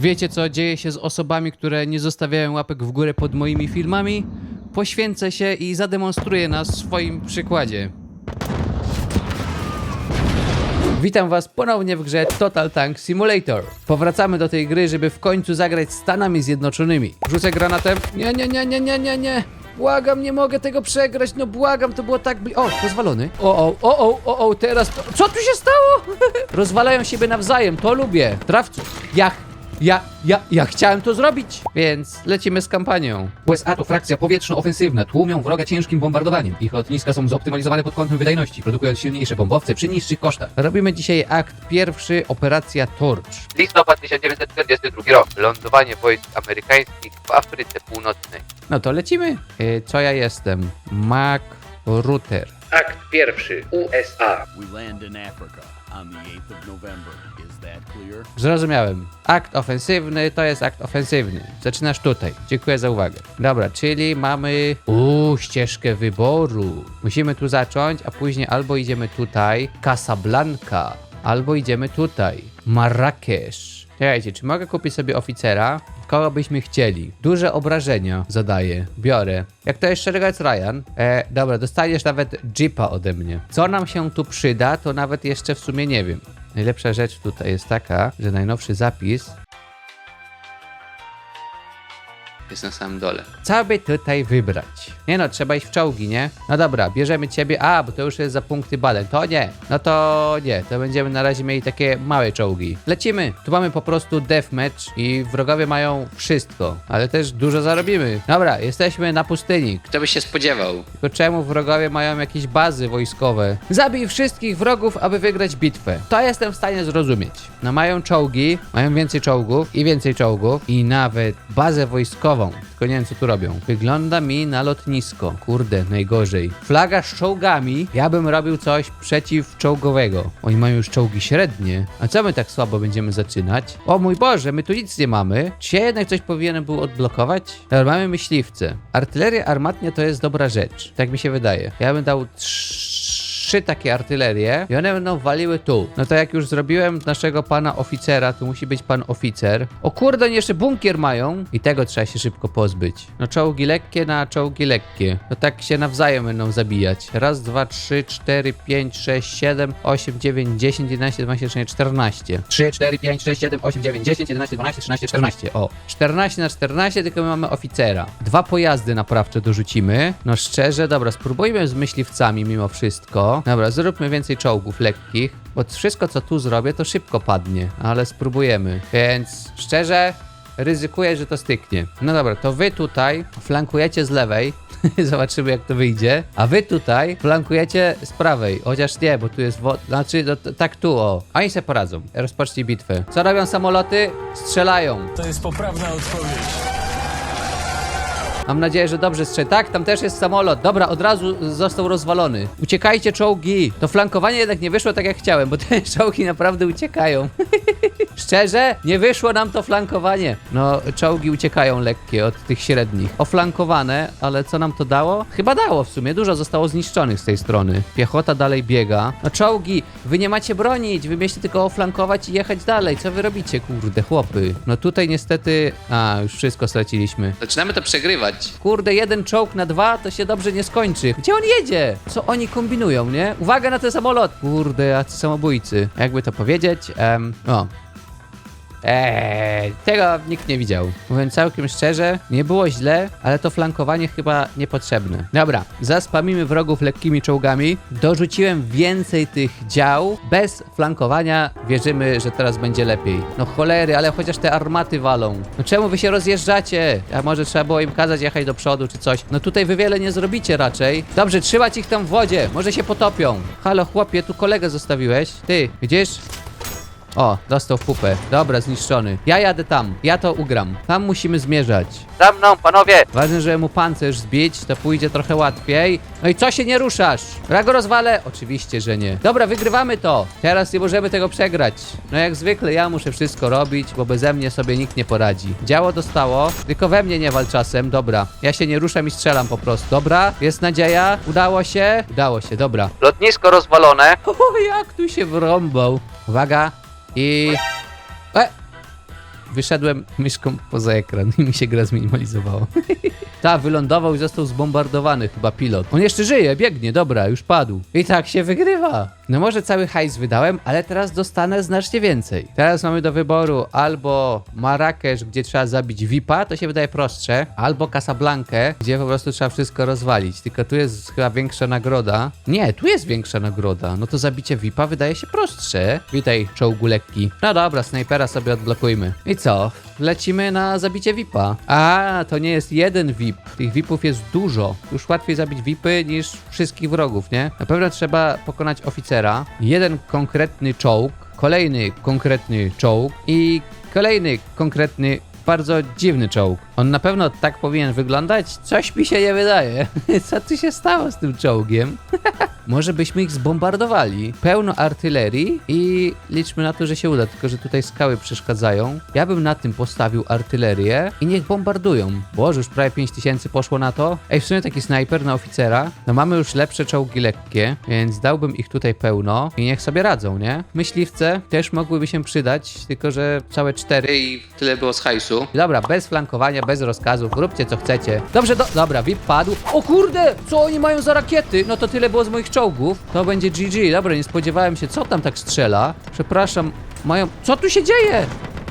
Wiecie, co dzieje się z osobami, które nie zostawiają łapek w górę pod moimi filmami? Poświęcę się i zademonstruję na swoim przykładzie. Witam was ponownie w grze Total Tank Simulator. Powracamy do tej gry, żeby w końcu zagrać Stanami Zjednoczonymi. Rzucę granatem. Nie, nie, nie, nie, nie, nie, nie. Błagam, nie mogę tego przegrać, no błagam, to było tak bli... O, rozwalony. O, o, o, o, o, o, teraz... To... Co tu się stało? Rozwalają siebie nawzajem, to lubię. Trawcu. Jak? Ja, ja, ja chciałem to zrobić, więc lecimy z kampanią. USA to frakcja powietrzno-ofensywna, tłumią wroga ciężkim bombardowaniem. Ich lotniska są zoptymalizowane pod kątem wydajności, produkując silniejsze bombowce przy niższych kosztach. Robimy dzisiaj akt pierwszy, operacja Torch. Listopad 1942 rok. Lądowanie wojsk amerykańskich w Afryce Północnej. No to lecimy. Y, Co ja jestem? Mac Router. Akt pierwszy. USA. We land in Africa on the 8th of November. Is that clear? Zrozumiałem. Akt ofensywny to jest akt ofensywny. Zaczynasz tutaj. Dziękuję za uwagę. Dobra, czyli mamy. Uuu, ścieżkę wyboru. Musimy tu zacząć, a później albo idziemy tutaj, Casablanca, albo idziemy tutaj, Marrakesz. Czekajcie, czy mogę kupić sobie oficera? Kogo byśmy chcieli? Duże obrażenia zadaję. Biorę. Jak to jest szeregowiec Ryan? E, dobra, dostaniesz nawet jeepa ode mnie. Co nam się tu przyda, to nawet jeszcze w sumie nie wiem. Najlepsza rzecz tutaj jest taka, że najnowszy zapis jest na samym dole. Co by tutaj wybrać? Nie no, trzeba iść w czołgi, nie? No dobra, bierzemy ciebie. A, bo to już jest za punkty badań. To nie. No to nie. To będziemy na razie mieli takie małe czołgi. Lecimy. Tu mamy po prostu deathmatch i wrogowie mają wszystko. Ale też dużo zarobimy. Dobra, jesteśmy na pustyni. Kto by się spodziewał? Tylko czemu wrogowie mają jakieś bazy wojskowe? Zabij wszystkich wrogów, aby wygrać bitwę. To jestem w stanie zrozumieć. No mają czołgi, mają więcej czołgów i więcej czołgów i nawet bazę wojskową. Tylko nie wiem co tu robią. Wygląda mi na lotnisko. Kurde, najgorzej. Flaga z czołgami. Ja bym robił coś przeciwczołgowego. Oni mają już czołgi średnie. A co my tak słabo będziemy zaczynać? O mój Boże, my tu nic nie mamy. Czy ja jednak coś powinienem był odblokować? Dobra, mamy myśliwce. Artyleria armatnia to jest dobra rzecz. Tak mi się wydaje. Ja bym dał trzy takie artylerie i one będą waliły tu. No to jak już zrobiłem naszego pana oficera, to musi być pan oficer. O kurde, oni jeszcze bunkier mają i tego trzeba się szybko pozbyć. No czołgi lekkie na czołgi lekkie. To tak się nawzajem będą zabijać. Raz, dwa, trzy, cztery, pięć, sześć, siedem, osiem, dziewięć, dziesięć, jedenaście, dwanaście, trzynaście, czternaście. 3, 4, 5, 6, 7, 8, 9, 10, 11, 12, 13, 14. O, 14 na 14, tylko my mamy oficera. Dwa pojazdy naprawcze dorzucimy. No szczerze, dobra, spróbujmy z myśliwcami mimo wszystko. Dobra, zróbmy więcej czołgów lekkich, bo wszystko co tu zrobię to szybko padnie, ale spróbujemy. Więc szczerze, ryzykuję, że to styknie. No dobra, to wy tutaj flankujecie z lewej. Zobaczymy jak to wyjdzie. A wy tutaj flankujecie z prawej. Chociaż nie, bo tu jest woda. Znaczy, no, tak tu o. Oni se poradzą. Rozpocznij bitwę. Co robią samoloty? Strzelają. To jest poprawna odpowiedź. Mam nadzieję, że dobrze strzelę. Tak, tam też jest samolot. Dobra, od razu został rozwalony. Uciekajcie, czołgi. To flankowanie jednak nie wyszło tak jak chciałem, bo te czołgi naprawdę uciekają. Szczerze, nie wyszło nam to flankowanie. No, czołgi uciekają lekkie od tych średnich. Oflankowane, ale co nam to dało? Chyba dało w sumie. Dużo zostało zniszczonych z tej strony. Piechota dalej biega. No czołgi, wy nie macie bronić, wy mieliście tylko oflankować i jechać dalej. Co wy robicie, kurde, chłopy? No tutaj niestety... A, już wszystko straciliśmy. Zaczynamy to przegrywać. Kurde, jeden czołg na dwa to się dobrze nie skończy. Gdzie on jedzie? Co oni kombinują, nie? Uwaga na ten samolot! Kurde, jacy samobójcy. Jakby to powiedzieć? Em, o, Eee, tego nikt nie widział. Mówiąc całkiem szczerze, nie było źle, ale to flankowanie chyba niepotrzebne. Dobra, zaspamimy wrogów lekkimi czołgami. Dorzuciłem więcej tych dział. Bez flankowania wierzymy, że teraz będzie lepiej. No cholery, ale chociaż te armaty walą. No czemu wy się rozjeżdżacie? A może trzeba było im kazać jechać do przodu czy coś? No tutaj wy wiele nie zrobicie raczej. Dobrze, trzymać ich tam w wodzie. Może się potopią. Halo chłopie, tu kolegę zostawiłeś. Ty, widzisz? O, dostał w pupę. Dobra, zniszczony. Ja jadę tam. Ja to ugram. Tam musimy zmierzać. Za mną, panowie! Ważne, żeby mu pancerz zbić, to pójdzie trochę łatwiej. No i co się nie ruszasz? Ja go rozwalę? Oczywiście, że nie. Dobra, wygrywamy to. Teraz nie możemy tego przegrać. No jak zwykle ja muszę wszystko robić, bo beze mnie sobie nikt nie poradzi. Działo dostało, tylko we mnie nie wal czasem. Dobra, ja się nie ruszam i strzelam po prostu. Dobra, jest nadzieja. Udało się? Udało się, dobra. Lotnisko rozwalone. O, jak tu się wrąbał. Uwaga. I... E! wyszedłem myszką poza ekran i mi się gra zminimalizowało. Ta, wylądował i został zbombardowany chyba pilot. On jeszcze żyje, biegnie, dobra, już padł. I tak się wygrywa. No może cały hajs wydałem, ale teraz dostanę znacznie więcej. Teraz mamy do wyboru albo Marrakesz, gdzie trzeba zabić VIPa, to się wydaje prostsze, albo Casablankę, gdzie po prostu trzeba wszystko rozwalić. Tylko tu jest chyba większa nagroda. Nie, tu jest większa nagroda. No to zabicie VIPa wydaje się prostsze. Witaj, czołgu lekki. No dobra, snajpera sobie odblokujmy. I co? Lecimy na zabicie VIPa. A, to nie jest jeden VIP. Tych VIPów jest dużo. Już łatwiej zabić VIPy niż wszystkich wrogów, nie? Na pewno trzeba pokonać oficera, jeden konkretny czołg, kolejny konkretny czołg i kolejny konkretny bardzo dziwny czołg. On na pewno tak powinien wyglądać? Coś mi się nie wydaje. Co tu się stało z tym czołgiem? Może byśmy ich zbombardowali. Pełno artylerii i liczmy na to, że się uda, tylko że tutaj skały przeszkadzają. Ja bym na tym postawił artylerię i niech bombardują. Boże, już prawie 5000 poszło na to. Ej, w sumie taki snajper na oficera. No mamy już lepsze czołgi lekkie, więc dałbym ich tutaj pełno i niech sobie radzą, nie? Myśliwce też mogłyby się przydać, tylko że całe cztery i tyle było z hajsu. Dobra, bez flankowania, bez rozkazów, róbcie co chcecie. Dobrze, do... dobra, VIP padł. O kurde, co oni mają za rakiety? No to tyle było z moich czołgów. To będzie GG. Dobra, nie spodziewałem się, co tam tak strzela. Przepraszam, mają... Co tu się dzieje?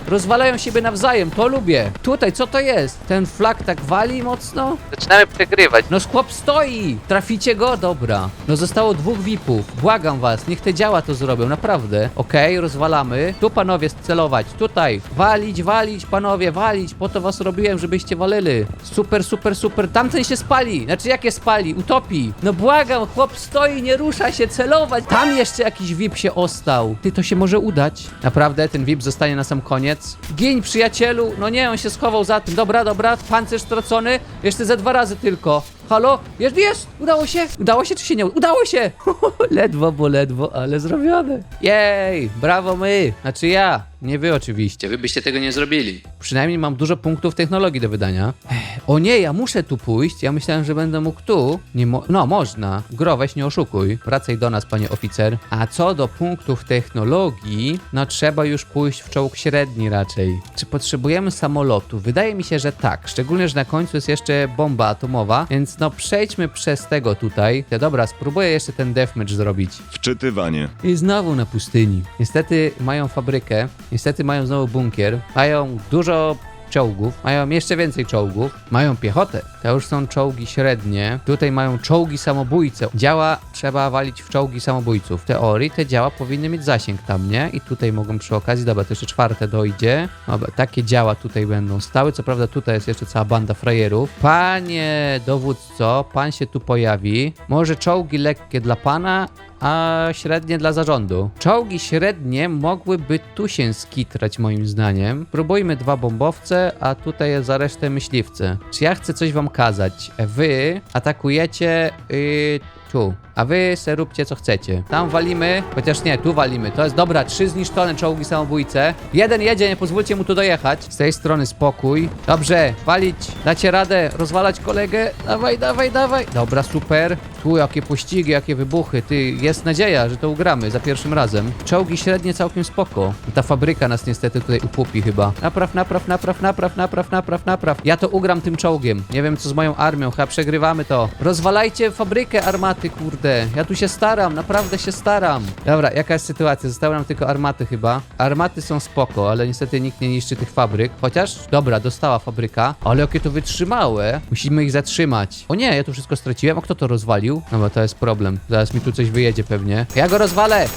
Rozwalają siebie nawzajem, to lubię. Tutaj, co to jest? Ten flag tak wali mocno? Zaczynamy przegrywać. No chłop stoi! Traficie go? Dobra. No zostało dwóch VIP-ów. Błagam was, niech te działa to zrobią, naprawdę. Okej, rozwalamy. Tu panowie celować, tutaj. Walić, walić, panowie, walić. Po to was robiłem, żebyście walili. Super, super, super. Tamten się spali. Znaczy jakie spali? Utopi. No błagam, chłop stoi, nie rusza się, celować. Tam jeszcze jakiś VIP się ostał. Ty, to się może udać. Naprawdę, ten VIP zostanie na sam koniec. Gin, przyjacielu. No nie, on się schował za tym. Dobra, dobra, pancerz stracony. Jeszcze ze dwa razy tylko. Halo? Jest, jest! Udało się? Udało się czy się nie udało? Udało się! ledwo, bo ledwo, ale zrobione. Jej, brawo my. Znaczy ja, nie wy oczywiście. Wy byście tego nie zrobili. Przynajmniej mam dużo punktów technologii do wydania. Ech, O nie, ja muszę tu pójść. Ja myślałem, że będę mógł tu. Nie mo no, można. Gro, weź nie oszukuj. Wracaj do nas, panie oficer. A co do punktów technologii, no trzeba już pójść w czołg średni raczej. Czy potrzebujemy samolotu? Wydaje mi się, że tak. Szczególnie, że na końcu jest jeszcze bomba atomowa, więc no przejdźmy przez tego tutaj. Ja dobra, spróbuję jeszcze ten deathmatch zrobić. Wczytywanie. I znowu na pustyni. Niestety mają fabrykę, niestety mają znowu bunkier, mają dużo czołgów, mają jeszcze więcej czołgów, mają piechotę. To już są czołgi średnie. Tutaj mają czołgi samobójce. Działa trzeba walić w czołgi samobójców. W teorii te działa powinny mieć zasięg tam, nie? I tutaj mogą przy okazji, dobra, to jeszcze czwarte dojdzie. Dobra, takie działa tutaj będą stały. Co prawda tutaj jest jeszcze cała banda frajerów. Panie dowódco, pan się tu pojawi. Może czołgi lekkie dla pana, a średnie dla zarządu. Czołgi średnie mogłyby tu się skitrać moim zdaniem. Próbujmy dwa bombowce, a tutaj za resztę myśliwce. Czy ja chcę coś wam kazać? Wy atakujecie yy, tu, a wy se róbcie co chcecie. Tam walimy, chociaż nie, tu walimy. To jest dobra, trzy zniszczone czołgi samobójce. Jeden jedzie, nie pozwólcie mu tu dojechać. Z tej strony spokój. Dobrze, walić, dacie radę, rozwalać kolegę. Dawaj, dawaj, dawaj. Dobra, super. Tu jakie pościgi, jakie wybuchy. Ty, jest nadzieja, że to ugramy za pierwszym razem. Czołgi średnie całkiem spoko. Ta fabryka nas niestety tutaj upupi chyba. Napraw, napraw, napraw, napraw, napraw, napraw, napraw. Ja to ugram tym czołgiem. Nie wiem co z moją armią, chyba przegrywamy to. Rozwalajcie fabrykę armaty, kurde. Ja tu się staram, naprawdę się staram. Dobra, jaka jest sytuacja? Zostały nam tylko armaty chyba. Armaty są spoko, ale niestety nikt nie niszczy tych fabryk. Chociaż, dobra, dostała fabryka. Ale jakie to wytrzymałe. Musimy ich zatrzymać. O nie, ja tu wszystko straciłem. A kto to rozwalił? No bo to jest problem. Zaraz mi tu coś wyjedzie pewnie. Ja go rozwalę!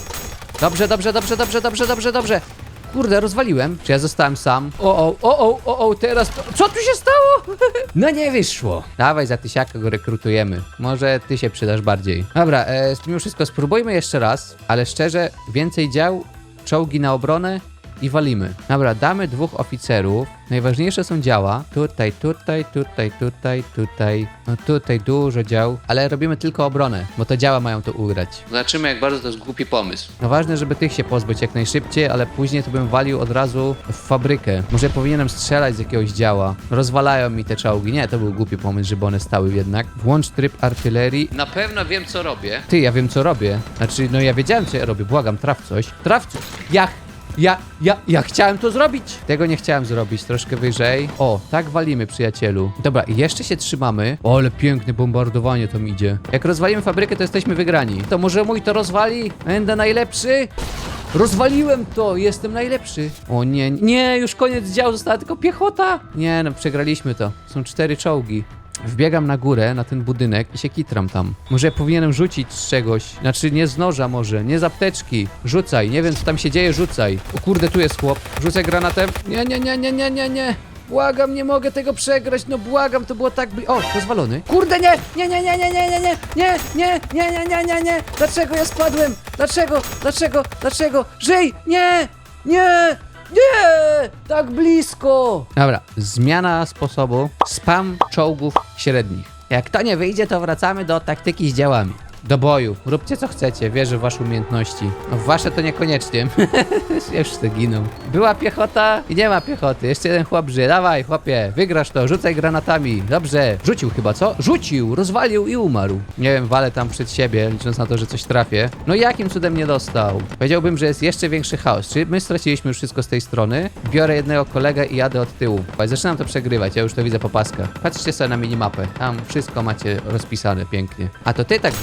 Dobrze, dobrze, dobrze, dobrze, dobrze, dobrze, dobrze. Kurde, rozwaliłem. Czy ja zostałem sam? O, o, o, o, o, o, teraz to... Co tu się stało? No nie wyszło. Dawaj, za tysiaka go rekrutujemy. Może ty się przydasz bardziej. Dobra, e, mimo wszystko spróbujmy jeszcze raz, ale szczerze, więcej dział, czołgi na obronę i walimy. Dobra, damy dwóch oficerów. Najważniejsze są działa. Tutaj, tutaj, tutaj, tutaj, tutaj. No tutaj dużo dział, ale robimy tylko obronę, bo te działa mają to ugrać. Zobaczymy, jak bardzo to jest głupi pomysł. No ważne, żeby tych się pozbyć jak najszybciej, ale później to bym walił od razu w fabrykę. Może powinienem strzelać z jakiegoś działa. Rozwalają mi te czołgi. Nie, to był głupi pomysł, żeby one stały jednak. Włącz tryb artylerii. Na pewno wiem, co robię. Ty, ja wiem, co robię. Znaczy, no ja wiedziałem, co ja robię. Błagam, traf coś. Traf coś. Jak? Ja, ja, ja chciałem to zrobić. Tego nie chciałem zrobić, troszkę wyżej. O, tak walimy, przyjacielu. Dobra, jeszcze się trzymamy. O, ale piękne bombardowanie tam idzie. Jak rozwalimy fabrykę, to jesteśmy wygrani. To może mój to rozwali? Będę najlepszy? Rozwaliłem to, jestem najlepszy. O nie, nie, już koniec działu, została tylko piechota. Nie, no przegraliśmy to. Są cztery czołgi. Wbiegam na górę, na ten budynek i się kitram tam. Może powinienem rzucić z czegoś. Znaczy nie z noża może, nie z apteczki. Rzucaj, nie wiem co tam się dzieje, rzucaj. O kurde, tu jest chłop. Rzucaj granatem. Nie, nie, nie, nie, nie, nie, nie. Błagam, nie mogę tego przegrać, no błagam, to było tak bli... O, rozwalony. Kurde, nie, nie, nie, nie, nie, nie, nie, nie, nie, nie, nie, nie, nie, nie, nie. Dlaczego ja spadłem? Dlaczego, dlaczego, dlaczego? Żyj, nie, nie, nie, tak blisko. Dobra, zmiana sposobu. Spam czołgów średnich. Jak to nie wyjdzie, to wracamy do taktyki z działami. Do boju. Róbcie co chcecie, wierzę w wasze umiejętności. No, w wasze to niekoniecznie. już te giną. Była piechota i nie ma piechoty. Jeszcze jeden chłop żyje. Dawaj, chłopie, wygrasz to, rzucaj granatami. Dobrze. Rzucił chyba, co? Rzucił, rozwalił i umarł. Nie wiem, walę tam przed siebie, licząc na to, że coś trafię. No jakim cudem nie dostał? Powiedziałbym, że jest jeszcze większy chaos. Czy my straciliśmy już wszystko z tej strony? Biorę jednego kolegę i jadę od tyłu. Zaczynam to przegrywać, ja już to widzę po paskach. Patrzcie sobie na minimapę. Tam wszystko macie rozpisane pięknie. A to ty tak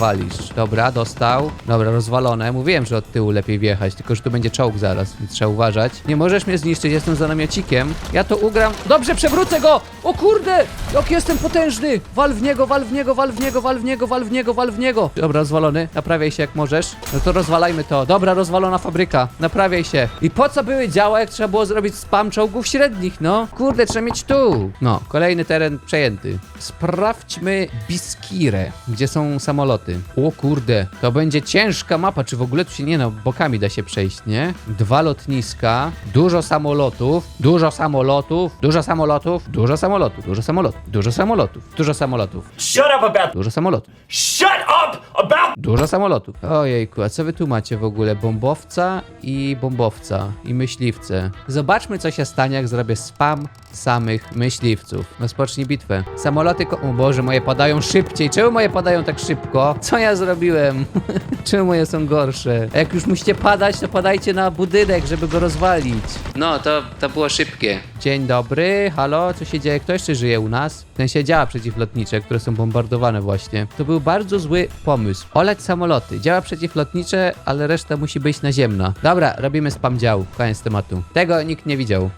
Dobra, dostał. Dobra, rozwalone. Mówiłem, że od tyłu lepiej wjechać, tylko że tu będzie czołg zaraz, więc trzeba uważać. Nie możesz mnie zniszczyć, jestem za namiocikiem. Ja to ugram. Dobrze, przewrócę go! O kurde! Jak jestem potężny! Wal w niego, wal w niego, wal w niego, wal w niego, wal w niego, wal w niego. Dobra, rozwalony. Naprawiaj się jak możesz. No to rozwalajmy to. Dobra, rozwalona fabryka. Naprawiaj się. I po co były działa, jak trzeba było zrobić spam czołgów średnich, no? Kurde, trzeba mieć tu. No, kolejny teren przejęty. Sprawdźmy Biskirę, gdzie są samoloty. O kurde, to będzie ciężka mapa. Czy w ogóle tu się nie no, bokami da się przejść, nie? Dwa lotniska, dużo samolotów, dużo samolotów, dużo samolotów, dużo samolotów, dużo samolotów, dużo samolotów, dużo samolotów, Shut up about. dużo samolotów. Shut up about. Dużo samolotów. Ojejku, a co wy tu macie w ogóle? Bombowca i bombowca i myśliwce. Zobaczmy, co się stanie, jak zrobię spam samych myśliwców. No spocznij bitwę. Samoloty ko- O Boże, moje padają szybciej. Czemu moje padają tak szybko? Co ja zrobiłem? Czemu moje są gorsze? A jak już musicie padać, to padajcie na budynek, żeby go rozwalić. No, to, to było szybkie. Dzień dobry, halo, co się dzieje? Kto jeszcze żyje u nas? W sensie działa przeciwlotnicze, które są bombardowane właśnie. To był bardzo zły pomysł. Oleć samoloty. Działa przeciwlotnicze, ale reszta musi być naziemna. Dobra, robimy spam dział. Koniec tematu. Tego nikt nie widział.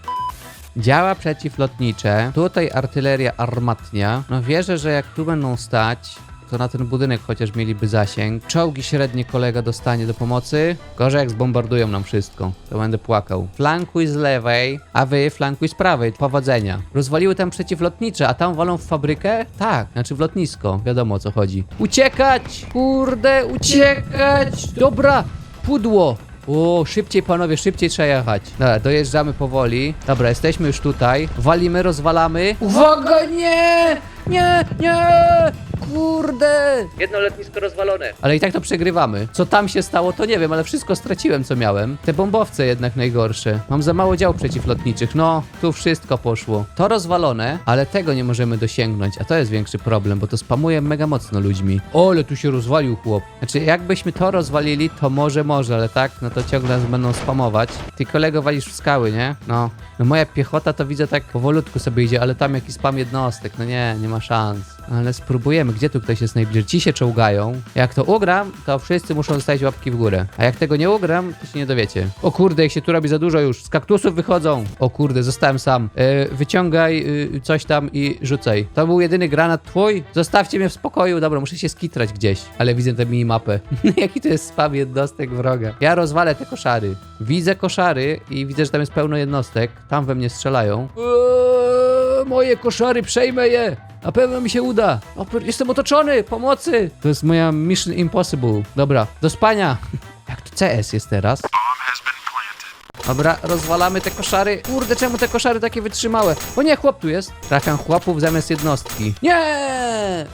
Działa przeciwlotnicze. Tutaj artyleria armatnia. No wierzę, że jak tu będą stać, to na ten budynek chociaż mieliby zasięg. Czołgi średnie kolega dostanie do pomocy. Gorzej jak zbombardują nam wszystko. To będę płakał. Flankuj z lewej, a wy flankuj z prawej. Powodzenia. Rozwaliły tam przeciwlotnicze, a tam walą w fabrykę? Tak, znaczy w lotnisko. Wiadomo o co chodzi. Uciekać! Kurde, uciekać! Dobra, pudło. O, szybciej panowie, szybciej trzeba jechać. Dobra, dojeżdżamy powoli. Dobra, jesteśmy już tutaj. Walimy, rozwalamy. Uwaga, nie! Nie, nie! Kurde! Jedno lotnisko rozwalone. Ale i tak to przegrywamy. Co tam się stało, to nie wiem, ale wszystko straciłem, co miałem. Te bombowce jednak najgorsze. Mam za mało dział przeciwlotniczych. No, tu wszystko poszło. To rozwalone, ale tego nie możemy dosięgnąć, a to jest większy problem, bo to spamuje mega mocno ludźmi. O, ale tu się rozwalił chłop. Znaczy, jakbyśmy to rozwalili, to może, może, ale tak, no to ciągle nas będą spamować. Ty kolego walisz w skały, nie? No. No moja piechota to widzę tak powolutku sobie idzie, ale tam jakiś spam jednostek, no nie, nie ma szans. Ale spróbujemy, gdzie tu ktoś jest najbliżej? Ci się czołgają. Jak to ugram, to wszyscy muszą zostawić łapki w górę. A jak tego nie ugram, to się nie dowiecie. O kurde, ich się tu robi za dużo już. Z kaktusów wychodzą. O kurde, zostałem sam. E, wyciągaj y, coś tam i rzucaj. To był jedyny granat twój? Zostawcie mnie w spokoju. Dobra, muszę się skitrać gdzieś. Ale widzę tę minimapę. Jaki to jest spam jednostek wroga. Ja rozwalę te koszary. Widzę koszary i widzę, że tam jest pełno jednostek. Tam we mnie strzelają. Eee, moje koszary, przejmę je! Na pewno mi się uda. O, jestem otoczony, pomocy! To jest moja Mission Impossible. Dobra, do spania. Jak to CS jest teraz? Dobra, rozwalamy te koszary. Kurde, czemu te koszary takie wytrzymałe? O nie, chłop tu jest. Trafiam chłopów zamiast jednostki. Nie!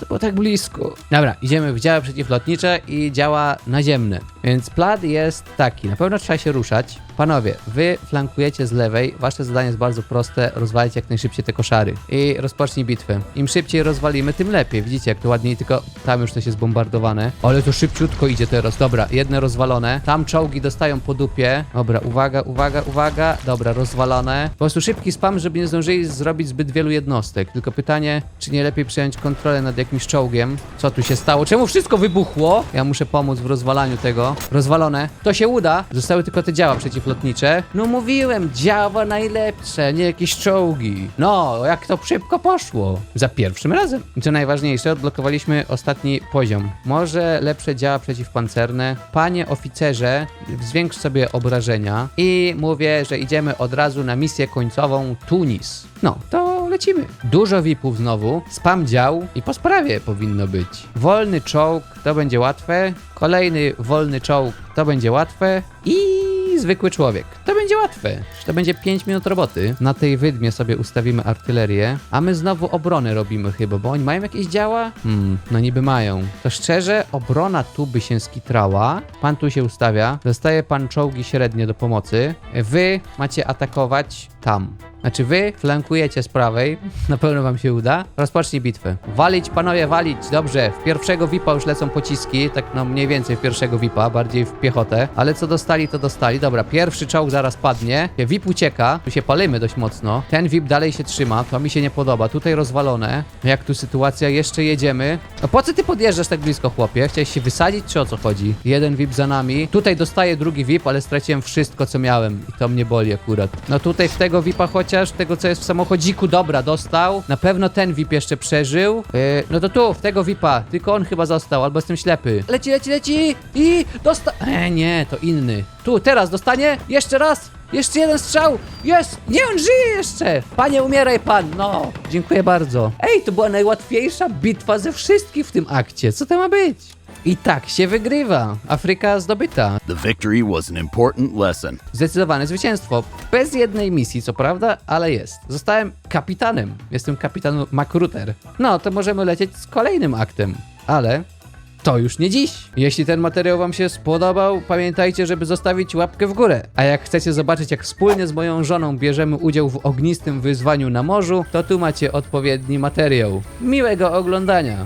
To było tak blisko. Dobra, idziemy w działa przeciwlotnicze i działa naziemne. Więc plan jest taki, na pewno trzeba się ruszać. Panowie, wy flankujecie z lewej, wasze zadanie jest bardzo proste, rozwalić jak najszybciej te koszary i rozpocznij bitwę. Im szybciej rozwalimy, tym lepiej. Widzicie, jak to ładniej, tylko tam już coś jest bombardowane. Ale to szybciutko idzie teraz. Dobra, jedne rozwalone. Tam czołgi dostają po dupie. Dobra, uwaga, uwaga, uwaga. Dobra, rozwalone. Po prostu szybki spam, żeby nie zdążyli zrobić zbyt wielu jednostek. Tylko pytanie, czy nie lepiej przejąć kontrolę nad jakimś czołgiem? Co tu się stało? Czemu wszystko wybuchło? Ja muszę pomóc w rozwalaniu tego. Rozwalone. To się uda. Zostały tylko te działa przeciwlotnicze. No mówiłem, działa najlepsze, nie jakieś czołgi. No, jak to szybko poszło. Za pierwszym razem. I co najważniejsze, odblokowaliśmy ostatni poziom. Może lepsze działa przeciwpancerne. Panie oficerze, zwiększ sobie obrażenia. I mówię, że idziemy od razu na misję końcową Tunis. No, to lecimy. Dużo VIP-ów znowu, spam dział i po sprawie powinno być. Wolny czołg, to będzie łatwe. Kolejny wolny czołg, to będzie łatwe. I zwykły człowiek. To będzie łatwe. To będzie 5 minut roboty. Na tej wydmie sobie ustawimy artylerię, a my znowu obronę robimy chyba, bo oni mają jakieś działa? Hmm, no niby mają. To szczerze, obrona tu by się skitrała. Pan tu się ustawia. Dostaje pan czołgi średnie do pomocy. Wy macie atakować tam. Znaczy wy flankujecie z prawej, na pewno wam się uda. Rozpocznij bitwę. Walić, panowie, walić. Dobrze, w pierwszego VIPa już lecą pociski, tak no mniej więcej w pierwszego VIPa, bardziej w piechotę. Ale co dostali, to dostali. Dobra, pierwszy czołg zaraz padnie. VIP ucieka, tu się palimy dość mocno. Ten VIP dalej się trzyma, to mi się nie podoba. Tutaj rozwalone. Jak tu sytuacja? Jeszcze jedziemy. A po co ty podjeżdżasz tak blisko, chłopie? Chciałeś się wysadzić, czy o co chodzi? Jeden VIP za nami. Tutaj dostaję drugi VIP, ale straciłem wszystko, co miałem. I to mnie boli akurat. No tutaj w tego VIPa chociaż, tego co jest w samochodziku, dobra, dostał. Na pewno ten VIP jeszcze przeżył. Yy, no to tu, w tego VIPa. Tylko on chyba został, albo jestem ślepy. Leci, leci, leci! I dosta... E, nie, to inny. Tu, teraz dostanie? Jeszcze raz! Jeszcze jeden strzał! Jest! Nie, on żyje jeszcze! Panie, umieraj pan! No, dziękuję bardzo. Ej, to była najłatwiejsza bitwa ze wszystkich w tym akcie. Co to ma być? I tak się wygrywa. Afryka zdobyta. The victory was an important lesson. Zdecydowane zwycięstwo. Bez jednej misji, co prawda, ale jest. Zostałem kapitanem. Jestem kapitan Makruter. No, to możemy lecieć z kolejnym aktem. Ale to już nie dziś. Jeśli ten materiał Wam się spodobał, pamiętajcie, żeby zostawić łapkę w górę. A jak chcecie zobaczyć, jak wspólnie z moją żoną bierzemy udział w ognistym wyzwaniu na morzu, to tu macie odpowiedni materiał. Miłego oglądania.